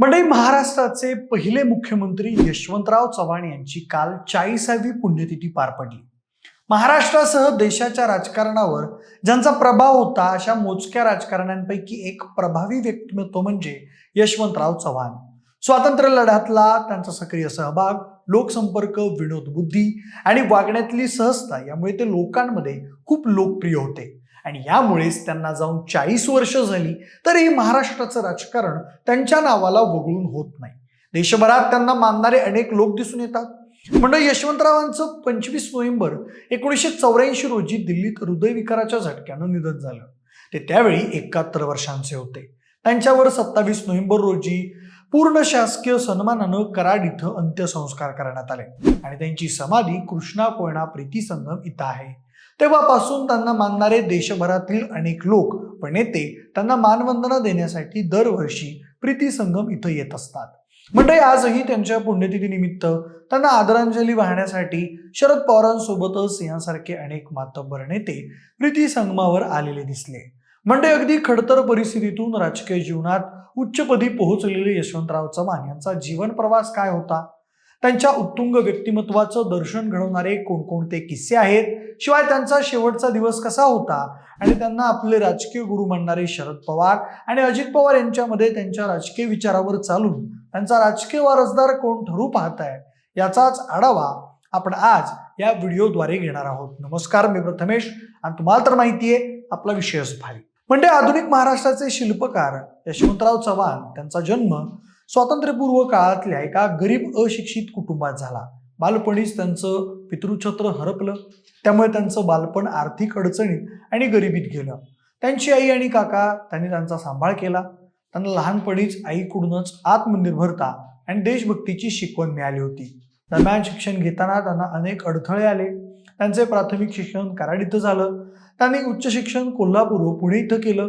मंडळी महाराष्ट्राचे पहिले मुख्यमंत्री यशवंतराव चव्हाण यांची काल चाळीसावी पुण्यतिथी पार पडली. महाराष्ट्रासह देशाच्या राजकारणावर ज्यांचा प्रभाव होता अशा मोजक्या राजकारण्यांपैकी एक प्रभावी व्यक्तिमत्व म्हणजे यशवंतराव चव्हाण. स्वातंत्र्य लढ्यातला त्यांचा सक्रिय सहभाग लोकसंपर्क विनोद बुद्धी आणि वागण्यातली सहजता यामुळे ते लोकांमध्ये खूप लोकप्रिय होते. आणि यामुळेच त्यांना जाऊन चाळीस वर्ष झाली तरीही महाराष्ट्राचं राजकारण त्यांच्या नावाला वगळून होत नाही. देशभरात त्यांना मानणारे अनेक लोक दिसून येतात. म्हणजे यशवंतरावांचं पंचवीस नोव्हेंबर एकोणीसशे चौऱ्याऐंशी रोजी दिल्लीत हृदयविकाराच्या झटक्यानं निधन झालं. ते त्यावेळी एकाहत्तर वर्षांचे होते. त्यांच्यावर सत्तावीस नोव्हेंबर रोजी पूर्ण शासकीय सन्मानानं कराड इथं अंत्यसंस्कार करण्यात आले. आणि त्यांची समाधी कृष्णा कोयना प्रीती संगम इथं आहे. तेव्हापासून त्यांना मानणारे देशभरातील अनेक लोक व नेते त्यांना मानवंदना देण्यासाठी दरवर्षी प्रीती संगम इथं येत असतात. म्हणजे आजही त्यांच्या पुण्यतिथीनिमित्त त्यांना आदरांजली वाहण्यासाठी शरद पवारांसोबतच यांसारखे अनेक मातब्बर नेते प्रीती संगमावर आलेले दिसले. म्हणजे अगदी खडतर परिस्थितीतून राजकीय जीवनात उच्चपदी पोहोचलेले यशवंतराव चव्हाण यांचा जीवन प्रवास काय होता? त्यांच्या उत्तुंग व्यक्तिमत्वाचं दर्शन घडवणारे कोणकोणते किस्से आहेत? शिवाय त्यांचा शेवटचा दिवस कसा होता? आणि त्यांना आपले राजकीय गुरु म्हणणारे शरद पवार आणि अजित पवार यांच्यामध्ये त्यांच्या राजकीय विचारावर चालून त्यांचा राजकीय वारसदार कोण ठरू पाहत आहे याचाच आढावा आपण आज या व्हिडिओद्वारे घेणार आहोत. नमस्कार मी प्रथमेश आणि तुम्हाला तर माहिती आहे आपला विषयच भारी. म्हणजे आधुनिक महाराष्ट्राचे शिल्पकार यशवंतराव चव्हाण त्यांचा जन्म स्वातंत्र्यपूर्व काळातल्या एका गरीब अशिक्षित कुटुंबात झाला. बालपणीच त्यांचं पितृछत्र हरपलं. त्यामुळे त्यांचं बालपण आर्थिक अडचणीत आणि गरिबीत गेलं. त्यांची आई आणि काका त्यांनी त्यांचा सांभाळ केला. त्यांना लहानपणीच आईकडूनच आत्मनिर्भरता आणि देशभक्तीची शिकवण मिळाली होती. दरम्यान शिक्षण घेताना त्यांना अनेक अडथळे आले. त्यांचे प्राथमिक शिक्षण कराड इथं झालं. त्यांनी उच्च शिक्षण कोल्हापूर व पुणे इथं केलं.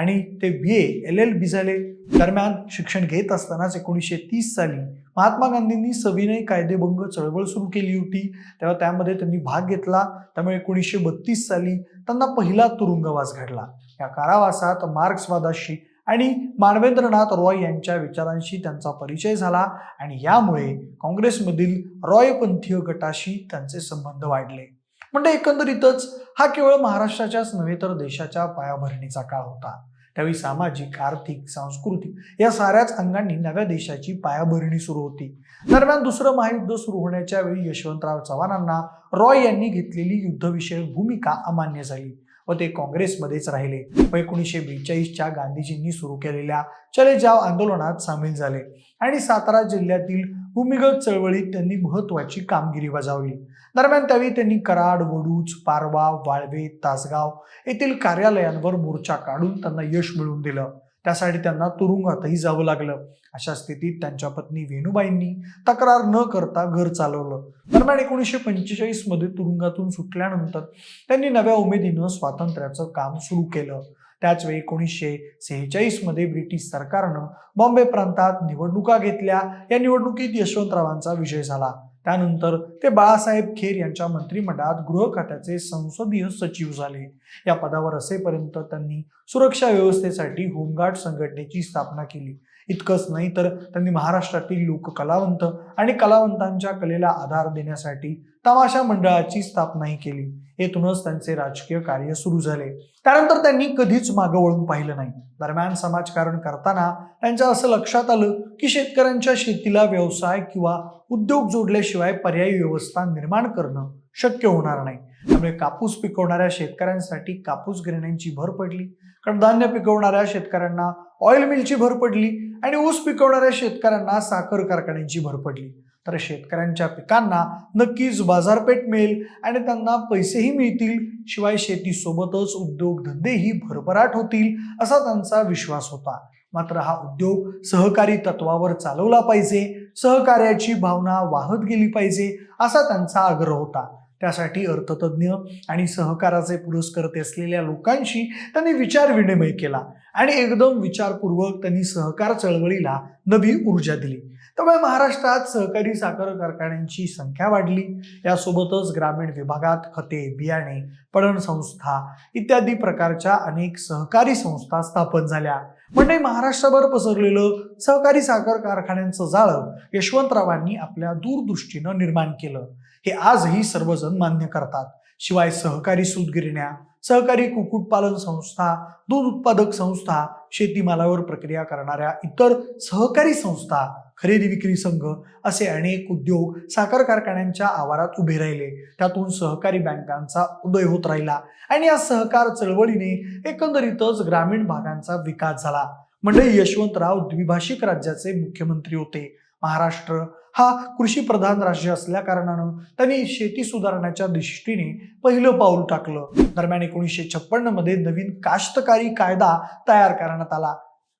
आणि ते बी ए एल एल बी झाले. दरम्यान शिक्षण घेत असतानाच एकोणीसशे तीस साली महात्मा गांधींनी सविनय कायदेभंग चळवळ सुरू केली होती. तेव्हा त्यामध्ये त्यांनी भाग घेतला. त्यामुळे एकोणीसशे बत्तीस साली त्यांना पहिला तुरुंगवास घडला. या कारावासात मार्क्सवादाशी आणि मानवेंद्रनाथ रॉय यांच्या विचारांशी त्यांचा परिचय झाला आणि यामुळे काँग्रेसमधील रॉयपंथीय गटाशी त्यांचे संबंध वाढले. म्हणजे एकंदरीतच हा केवळ महाराष्ट्राच्याच नव्हे तर देशाच्या पायाभरणीचा काळ होता. त्यावेळी सामाजिक आर्थिक सांस्कृतिक या साऱ्याच अंगांनी नव्या देशाची पायाभरणी सुरू होती. दरम्यान दुसरं महायुद्ध सुरू होण्याच्या वेळी यशवंतराव चव्हाणांना रॉय यांनी घेतलेली युद्धविषयक भूमिका अमान्य झाली व ते काँग्रेसमध्येच राहिले. व एकोणीसशे बेचाळीसच्या गांधीजींनी सुरू केलेल्या चले जाव आंदोलनात सामील झाले आणि सातारा जिल्ह्यातील भूमिगत चळवळीत त्यांनी महत्वाची कामगिरी बजावली. दरम्यान त्यावेळी त्यांनी कराड वडूज पारवा वाळवे तासगाव येथील कार्यालयांवर मोर्चा काढून त्यांना यश मिळवून दिलं. त्यासाठी त्यांना तुरुंगातही जावं लागलं. अशा स्थितीत त्यांच्या पत्नी वेणुबाईंनी तक्रार न करता घर चालवलं. दरम्यान एकोणीसशे पंचेचाळीसमध्ये तुरुंगातून सुटल्यानंतर त्यांनी नव्या उमेदीनं स्वातंत्र्याचं काम सुरू केलं. त्याच वेळी एकोणीसशे सेहेचाळीसमध्ये ब्रिटिश सरकारनं बॉम्बे प्रांतात निवडणुका घेतल्या. या निवडणुकीत यशवंतरावांचा विजय झाला. त्यानंतर ते बाळासाहेब खेर यांच्या मंत्रिमंडळात गृह खात्याचे संसदीय सचिव झाले. या पदावर असेपर्यंत त्यांनी सुरक्षा व्यवस्थेसाठी होमगार्ड संघटनेची स्थापना केली. इतकंच नाही तर त्यांनी महाराष्ट्रातील लोककलावंत आणि कलावंतांच्या कलेला आधार देण्यासाठी तमाशा मंडळाची स्थापनाही केली. येथूनच त्यांचे राजकीय कार्य सुरू झाले. त्यानंतर त्यांनी कधीच मागं वळून पाहिलं नाही. दरम्यान समाजकारण करताना त्यांच्या असं लक्षात आलं की शेतकऱ्यांच्या शेतीला व्यवसाय किंवा उद्योग जोडल्याशिवाय पर्यायी व्यवस्था निर्माण करणं शक्य होणार नाही. त्यामुळे कापूस पिकवणाऱ्या शेतकऱ्यांसाठी कापूस गिरण्यांची भर पडली. कडधान्य पिकवणाऱ्या शेतकऱ्यांना ऑइल मिलची भर पडली आणि ऊस पिकवणाऱ्या शेतकऱ्यांना साखर कारखान्यांची भर पडली. तर शेतकऱ्यांच्या पिकांना नक्कीच बाजारपेठ मिळेल आणि त्यांना पैसेही मिळतील. शिवाय शेतीसोबतच उद्योगधंदेही भरभराट होतील असा त्यांचा विश्वास होता. मात्र हा उद्योग सहकारी तत्वावर चालवला पाहिजे. सहकार्याची भावना वाहत गेली पाहिजे असा त्यांचा आग्रह होता. त्यासाठी अर्थतज्ज्ञ आणि सहकाराचे पुरस्कर्ते असलेल्या लोकांशी त्यांनी विचार विनिमय केला आणि एकदम विचारपूर्वक त्यांनी सहकार चळवळीला नवी ऊर्जा दिली. त्यामुळे महाराष्ट्रात सहकारी साखर कारखान्यांची संख्या वाढली. यासोबतच ग्रामीण विभागात खते बियाणे पणन संस्था इत्यादी प्रकारच्या अनेक सहकारी संस्था स्थापन झाल्या. म्हणजे महाराष्ट्रभर पसरलेलं सहकारी साखर कारखान्यांचं जाळं यशवंतरावांनी आपल्या दूरदृष्टीनं निर्माण केलं. हे आजही सर्वजण मान्य करतात. शिवाय सहकारी सूतगिरण्या सहकारी कुक्कुटपालन संस्था दूध उत्पादक संस्था शेतीमालावर प्रक्रिया करणाऱ्या इतर सहकारी संस्था खरेदी विक्री संघ असे अनेक उद्योग साखर कारखान्यांच्या आवारात उभे राहिले. त्यातून सहकारी बँकांचा उदय होत राहिला आणि या सहकार चळवळीने एकंदरीतच ग्रामीण भागांचा विकास झाला. म्हणजे यशवंतराव द्विभाषिक राज्याचे मुख्यमंत्री होते. महाराष्ट्र हा कृषी प्रधान राज्य असल्या कारणानं त्यांनी शेती सुधारण्याच्या दृष्टीने पहिलं पाऊल टाकलं. दरम्यान एकोणीसशे छप्पन्नमध्ये नवीन काश्तकारी कायदा तयार करण्यात आला.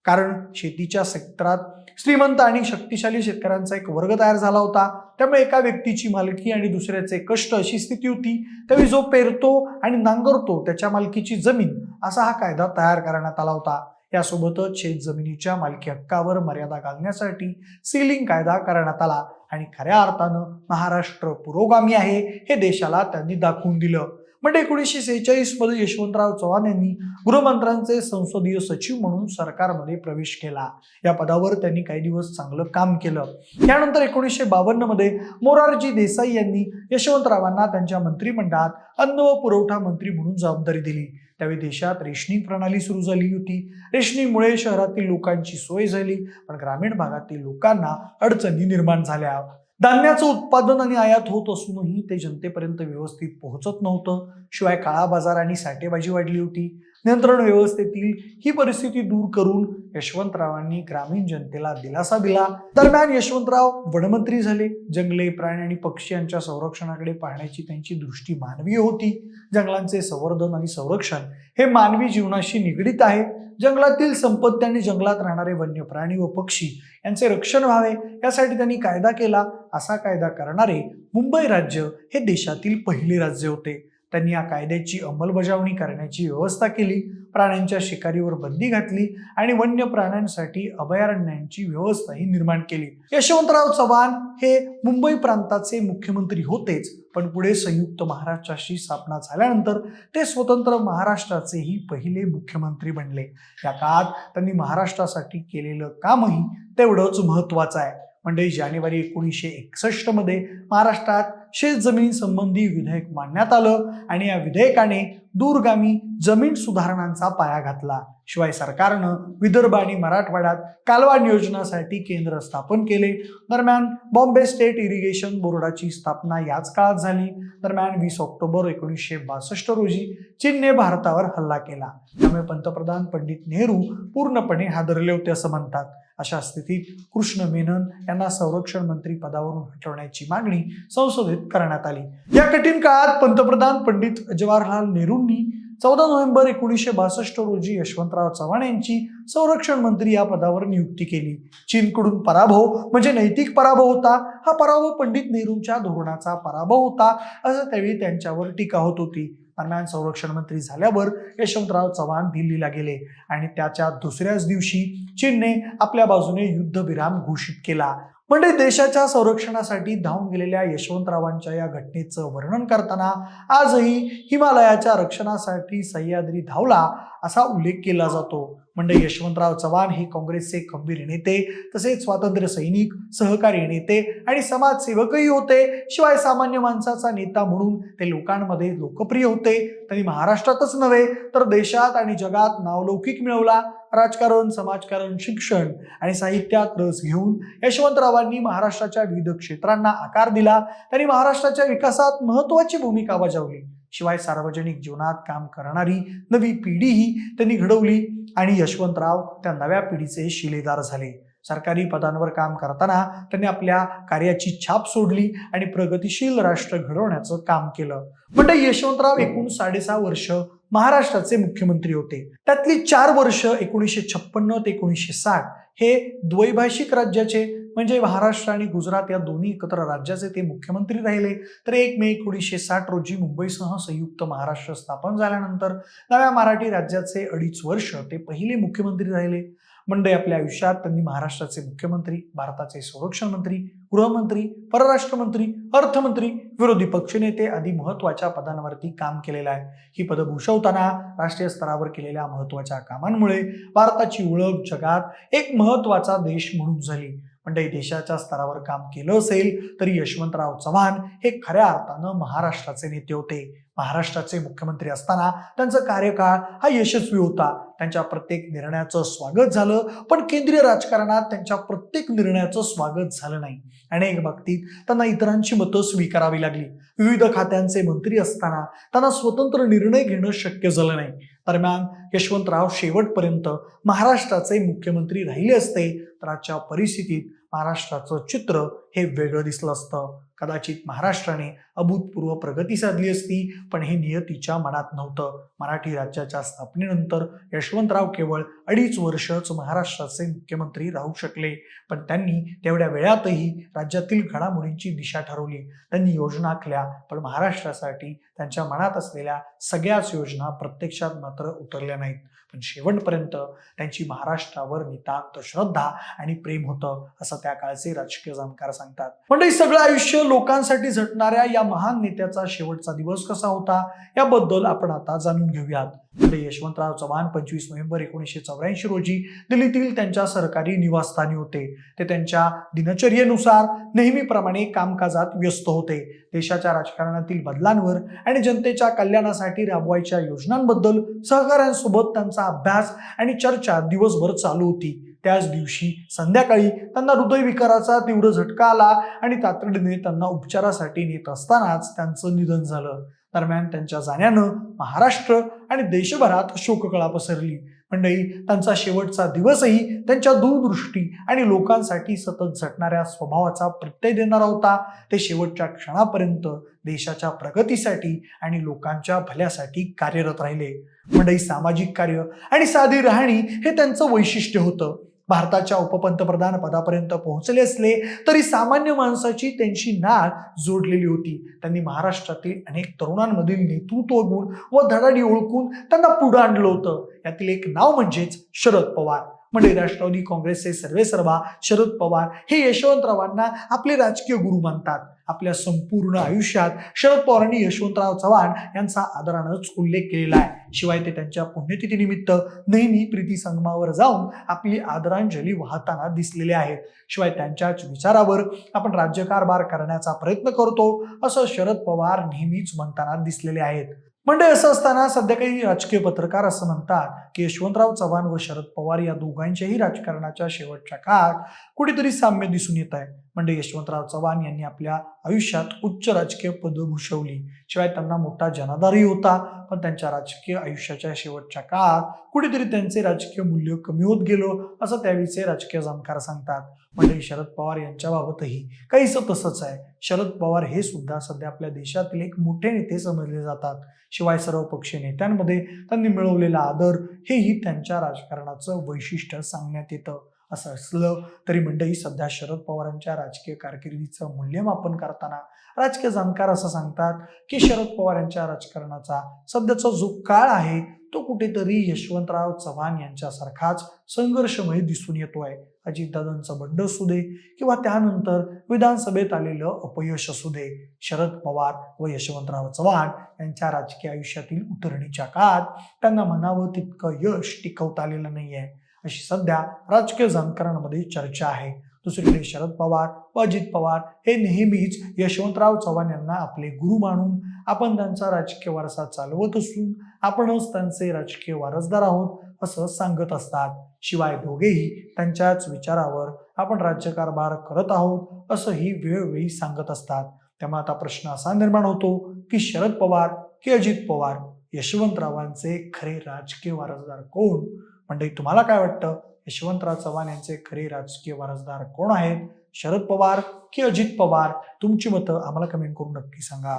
कारण शेतीच्या क्षेत्रात श्रीमंत आणि शक्तिशाली शेतकऱ्यांचा एक वर्ग तयार झाला होता. त्यामुळे एका व्यक्तीची मालकी आणि दुसऱ्याचे कष्ट अशी स्थिती होती. त्यावेळी जो पेरतो आणि नांगरतो त्याच्या मालकीची जमीन असा हा कायदा तयार करण्यात आला होता. यासोबतच शेत जमिनीच्या मालकी हक्कावर मर्यादा घालण्यासाठी सीलिंग कायदा करण्यात आला. आणि खऱ्या अर्थानं महाराष्ट्र पुरोगामी आहे हे देशाला त्यांनी दाखवून दिलं. म्हणजे एकोणीसशे सेहेचाळीसमध्ये यशवंतराव चव्हाण यांनी गृहमंत्र्यांचे संसदीय सचिव म्हणून सरकारमध्ये प्रवेश केला. या पदावर त्यांनी काही दिवस चांगलं काम केलं. त्यानंतर एकोणीसशे बावन्नमध्ये मोरारजी देसाई यांनी यशवंतरावांना त्यांच्या मंत्रिमंडळात अन्न व पुरवठा मंत्री म्हणून जबाबदारी दिली. त्यावेळी देशात रेशनिंग प्रणाली सुरू झाली होती. रेशनिंगमुळे शहरातील लोकांची सोय झाली पण ग्रामीण भागातील लोकांना अडचणी निर्माण झाल्या. धान्याचं उत्पादन आणि आयात होत असूनही ते जनतेपर्यंत व्यवस्थित पोहोचत नव्हतं. शिवाय काळा बाजार आणि साठेबाजी वाढली होती. नियंत्रण व्यवस्थेतील ही परिस्थिती दूर करून यशवंतरावांनी ग्रामीण जनतेला दिलासा दिला. दरम्यान यशवंतराव वनमंत्री झाले. जंगले प्राणी आणि पक्षी यांच्या संरक्षणाकडे पाहण्याची त्यांची दृष्टी मानवीय होती. जंगलांचे संवर्धन आणि संरक्षण हे मानवी जीवनाशी निगडीत आहे. जंगलातील संपत्ती आणि जंगलात राहणारे वन्य प्राणी व पक्षी यांचे रक्षण व्हावे यासाठी त्यांनी कायदा केला. असा कायदा करणारे मुंबई राज्य हे देशातील पहिले राज्य होते. त्यांनी या कायद्याची अंमलबजावणी करण्याची व्यवस्था केली प्राण्यांच्या शिकारीवर बंदी घातली आणि वन्य प्राण्यांसाठी अभयारण्यांची व्यवस्थाही निर्माण केली. यशवंतराव चव्हाण हे मुंबई प्रांताचे मुख्यमंत्री होतेच पण पुढे संयुक्त महाराष्ट्राची स्थापना झाल्यानंतर ते स्वतंत्र महाराष्ट्राचेही पहिले मुख्यमंत्री बनले. या काळात त्यांनी महाराष्ट्रासाठी केलेलं कामही तेवढंच महत्वाचं आहे. म्हणजे जानेवारी एकोणीसशे एकसष्टमध्ये महाराष्ट्रात शेत जमिनीसंबंधी विधेयक मांडण्यात आलं आणि या विधेयकाने दूरगामी जमीन सुधारणांचा पाया घातला. शिवाय सरकारनं विदर्भ आणि मराठवाड्यात कालवा नियोजनासाठी केंद्र स्थापन केले. दरम्यान बॉम्बे स्टेट इरिगेशन बोर्डाची स्थापना याच काळात झाली. दरम्यान वीस ऑक्टोबर एकोणीसशे बासष्ट रोजी चीनने भारतावर हल्ला केला. त्यामुळे पंतप्रधान पंडित नेहरू पूर्णपणे हादरले होते असं म्हणतात. अशा स्थितीत कृष्ण मेनन यांना संरक्षण मंत्री पदावरून हटवण्याची मागणी संसदेत करण्यात आली. या कठीण काळात पंतप्रधान पंडित जवाहरलाल नेहरूंनी चौदा नोव्हेंबर एकोणीसशे बासष्ट रोजी यशवंतराव चव्हाण यांची संरक्षण मंत्री या पदावर नियुक्ती केली. चीनकडून पराभव म्हणजे नैतिक पराभव होता. हा पराभव पंडित नेहरूंच्या धोरणाचा पराभव होता. असं त्यावेळी त्यांच्यावर टीका होत होती. दरम्यान संरक्षण मंत्री झाल्यावर यशवंतराव चव्हाण दिल्लीला गेले आणि त्याच्या दुसऱ्याच दिवशी चीनने आपल्या बाजूने युद्धविराम घोषित केला. म्हणजे देशाच्या संरक्षणासाठी धावून गेलेल्या यशवंतरावांच्या या घटनेचं वर्णन करताना आजही हिमालयाच्या रक्षणासाठी सह्याद्री धावला असा उल्लेख केला जातो. म्हणजे यशवंतराव चव्हाण हे काँग्रेसचे खंबीर नेते तसेच स्वातंत्र्य सैनिक सहकारी नेते आणि समाजसेवकही होते. शिवाय सामान्य माणसाचा नेता म्हणून ते लोकांमध्ये लोकप्रिय होते. त्यांनी महाराष्ट्रातच नव्हे तर देशात आणि जगात नावलौकिक मिळवला. राजकारण समाजकारण शिक्षण आणि साहित्यात रस घेऊन यशवंतरावांनी महाराष्ट्राच्या विविध क्षेत्रांना आकार दिला. त्यांनी महाराष्ट्राच्या विकासात महत्वाची भूमिका बजावली. शिवाय सार्वजनिक जीवनात काम करणारी नवी पिढीही त्यांनी घडवली. आणि यशवंतराव त्या नव्या पिढीचे शिलेदार झाले. सरकारी पदांवर काम करताना त्यांनी आपल्या कार्याची छाप सोडली आणि प्रगतिशील राष्ट्र घडवण्याचं काम केलं. म्हणजे यशवंतराव एकूण साडेसहा वर्ष महाराष्ट्राचे मुख्यमंत्री होते. त्यातली चार वर्ष एकोणीसशे छप्पन्न ते एकोणीसशे साठ हे द्वैभाषिक राज्याचे म्हणजे महाराष्ट्र आणि गुजरात या दोन्ही एकत्र राज्याचे ते मुख्यमंत्री राहिले. तर एक मे एकोणीसशे साठ रोजी मुंबईसह संयुक्त महाराष्ट्र स्थापन झाल्यानंतर नव्या मराठी राज्याचे अडीच वर्ष ते पहिले मुख्यमंत्री राहिले. मंडई आपल्या आयुष्यात त्यांनी महाराष्ट्राचे मुख्यमंत्री भारताचे संरक्षण मंत्री गृहमंत्री परराष्ट्र मंत्री अर्थमंत्री विरोधी पक्षनेते आदी महत्त्वाच्या पदांवरती काम केलेलं आहे. ही पदं भूषवताना राष्ट्रीय स्तरावर केलेल्या महत्त्वाच्या कामांमुळे भारताची ओळख जगात एक महत्त्वाचा देश म्हणून झाली. म्हणजे देशाच्या स्तरावर काम केलं असेल तरी यशवंतराव चव्हाण हे खऱ्या अर्थानं महाराष्ट्राचे नेते होते. महाराष्ट्राचे मुख्यमंत्री असताना त्यांचा कार्यकाळ हा यशस्वी होता. त्यांच्या प्रत्येक निर्णयाचं स्वागत झालं पण केंद्रीय राजकारणात त्यांच्या प्रत्येक निर्णयाचं स्वागत झालं नाही. अनेक बाबतीत त्यांना इतरांची मतं स्वीकारावी लागली. विविध खात्यांचे मंत्री असताना त्यांना स्वतंत्र निर्णय घेणं शक्य झालं नाही. दरम्यान यशवंतराव शेवटपर्यंत महाराष्ट्राचे मुख्यमंत्री राहिले असते तर आजच्या परिस्थितीत महाराष्ट्राचं चित्र हे वेगळं दिसलं असतं. कदाचित महाराष्ट्राने अभूतपूर्व प्रगती साधली असती. पण हे नियतीच्या मनात नव्हतं. मराठी राज्याच्या स्थापनेनंतर यशवंतराव केवळ अडीच वर्षच महाराष्ट्राचे मुख्यमंत्री राहू शकले. पण त्यांनी तेवढ्या वेळातही राज्यातील घडामोडींची दिशा ठरवली. त्यांनी योजना आखल्या पण महाराष्ट्रासाठी त्यांच्या मनात असलेल्या सगळ्याच योजना प्रत्यक्षात मात्र उतरल्या नाहीत. पण शेवटपर्यंत त्यांची महाराष्ट्रावर नितांत श्रद्धा आणि प्रेम होतं असं त्या काळचे राजकीय जाणकार सांगतात. म्हणजे सगळं आयुष्य लोकांसाठी झटणाऱ्या या महान नेत्याचा शेवटचा दिवस कसा होता याबद्दल आपण आता जाणून घेऊयात. यशवंतराव चव्हाण पंचवीस नोव्हेंबर एकोणीसशे चौऱ्याऐंशी रोजी दिल्लीतील त्यांच्या सरकारी निवासस्थानी होते. ते त्यांच्या दिनचर्येनुसार नेहमीप्रमाणे कामकाजात व्यस्त होते. देशाच्या राजकारणातील बदलांवर आणि जनतेच्या कल्याणासाठी राबवायच्या योजनांबद्दल सहकाऱ्यांसोबत त्यांचा अभ्यास आणि चर्चा दिवसभर चालू होती. त्याच दिवशी संध्याकाळी त्यांना हृदयविकाराचा तीव्र झटका आला आणि तातडीने त्यांना उपचारासाठी नेत असतानाच त्यांचं निधन झालं. दरम्यान त्यांच्या जाण्यानं महाराष्ट्र आणि देशभरात शोककळा पसरली. मंडळी त्यांचा शेवटचा दिवसही त्यांच्या दूरदृष्टी आणि लोकांसाठी सतत झटणाऱ्या स्वभावाचा प्रत्यय देणारा होता. ते शेवटच्या क्षणापर्यंत देशाच्या प्रगतीसाठी आणि लोकांच्या भल्यासाठी कार्यरत राहिले. मंडळी सामाजिक कार्य आणि साधी राहणी हे त्यांचं वैशिष्ट्य होतं. भारताच्या उपपंतप्रधान पदापर्यंत पोहोचले असले तरी सामान्य माणसाची त्यांची नाळ जोडलेली होती. त्यांनी महाराष्ट्रातील अनेक तरुणांमधील नेतृत्व गुण व धडाडी ओळखून त्यांना पुढे आणलं होतं. यातील एक नाव म्हणजेच शरद पवार. म्हणजे राष्ट्रवादी काँग्रेसचे सर्वेसर्वा शरद पवार हे यशवंतरावांना आपले राजकीय गुरु मानतात. आपल्या संपूर्ण आयुष्यात शरद पवारांनी यशवंतराव चव्हाण यांचा आदरानंच उल्लेख केलेला आहे. शिवाय ते त्यांच्या पुण्यतिथीनिमित्त नेहमी प्रीती संगमावर जाऊन आपली आदरांजली वाहताना दिसलेले आहेत. शिवाय त्यांच्याच विचारावर आपण राज्यकारभार करण्याचा प्रयत्न करतो असं शरद पवार नेहमीच म्हणताना दिसलेले आहेत. म्हणजे असं असताना सध्या काही राजकीय पत्रकार असं म्हणतात की यशवंतराव चव्हाण व शरद पवार या दोघांच्याही राजकारणाच्या शेवटच्या काळात कुठेतरी साम्य दिसून येत आहे. म्हणजे यशवंतराव चव्हाण यांनी आपल्या आयुष्यात उच्च राजकीय पद भूषवली. शिवाय त्यांना मोठा जनाधारही होता. पण त्यांच्या राजकीय आयुष्याच्या शेवटच्या काळात कुठेतरी त्यांचे राजकीय मूल्य कमी होत गेलो असं त्यावेळीचे राजकीय जाणकार सांगतात. म्हणजे शरद पवार यांच्याबाबतही काहीसं तसंच आहे. शरद पवार हे सुद्धा सध्या आपल्या देशातील एक मोठे नेते समजले जातात. शिवाय सर्व पक्षीय नेत्यांमध्ये त्यांनी मिळवलेला आदर हेही त्यांच्या राजकारणाचं वैशिष्ट्य सांगण्यात येतं. असं असलं तरी मंडळी सध्या शरद पवारांच्या राजकीय कारकिर्दीचं मूल्यमापन करताना राजकीय जाणकार असं सांगतात की शरद पवार यांच्या राजकारणाचा सध्याचा जो काळ आहे तो कुठेतरी यशवंतराव चव्हाण यांच्यासारखाच संघर्षमय दिसून येतोय. अजितदादांचं बंड असू दे किंवा त्यानंतर विधानसभेत आलेलं अपयश असू दे शरद पवार व यशवंतराव चव्हाण यांच्या राजकीय आयुष्यातील उतरणीच्या काळात त्यांना म्हणावं तितकं यश टिकवता आलेलं नाहीये. अशी सध्या राजकीय जाणकारांमध्ये चर्चा आहे. दुसरीकडे शरद पवार व अजित पवार हे नेहमीच यशवंतराव चव्हाण यांना आपले गुरु मानून आपण त्यांचा राजकीय वारसा चालवत असून आपणच त्यांचे राजकीय वारसदार आहोत असं सांगत असतात. शिवाय दोघेही त्यांच्याच विचारावर आपण राज्यकारभार करत आहोत असंही वेळोवेळी सांगत असतात. त्यामुळे आता प्रश्न असा निर्माण होतो की शरद पवार की अजित पवार यशवंतरावांचे खरे राजकीय वारसदार कोण? म्हणजे तुम्हाला काय वाटतं? यशवंतराव चव्हाण यांचे खरे राजकीय वारसदार कोण आहेत? शरद पवार की अजित पवार? तुमची मतं आम्हाला कमेंट करून नक्की सांगा.